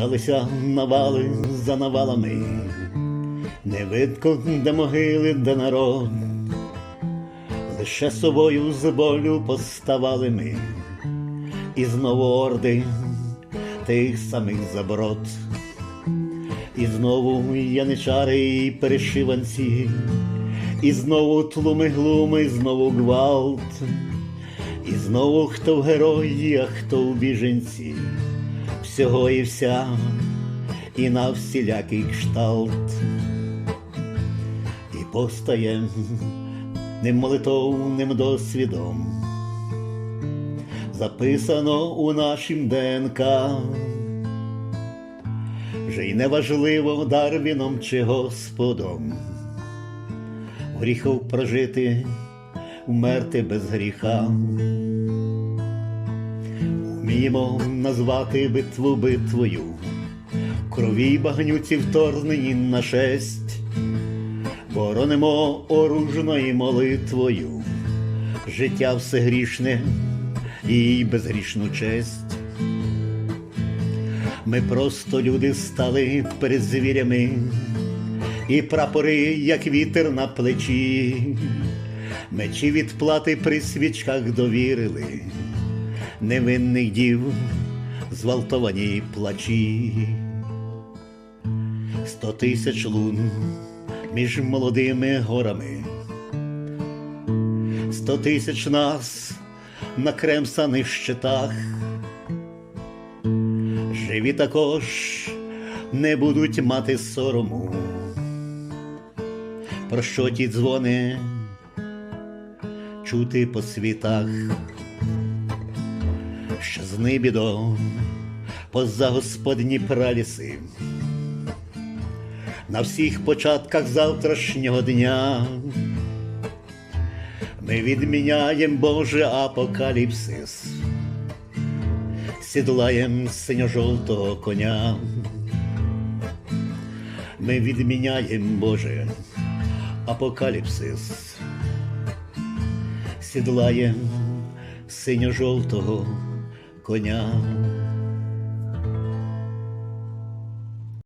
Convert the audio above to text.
Сталися навали за навалами, не видко, де могили, де народ, лише собою з болю поставали ми, і знову орди тих самих заброд, і знову яничари і перешиванці, і знову тлуми глуми, знову гвалт, і знову хто в герої, а хто в біженці всього і вся, і на всілякий кшталт, і постає ним молитовним досвідом, записано у нашім ДНК, вже й неважливо Дарвіном чи Господом, гріхов прожити, вмерти без гріха. Вміємо назвати битву битвою, крові багнюці вторгнені на шесть, боронимо оружною молитвою, життя всегрішне і безгрішну честь. Ми просто люди стали перед звірями, і прапори, як вітер на плечі, мечі відплати при свічках довірили невинних дів, зґвалтовані плачі, сто тисяч лун між молодими горами, сто тисяч нас на кремсаних щитах, живі також не будуть мати сорому, про що ті дзвони чути по світах що з небідо поза господні праліси. На всіх початках завтрашнього дня ми відміняєм Боже апокаліпсис, сідлаєм синьо-жовтого коня. Ми відміняєм Боже апокаліпсис, сідлаєм синьо-жовтого коня. 姑娘。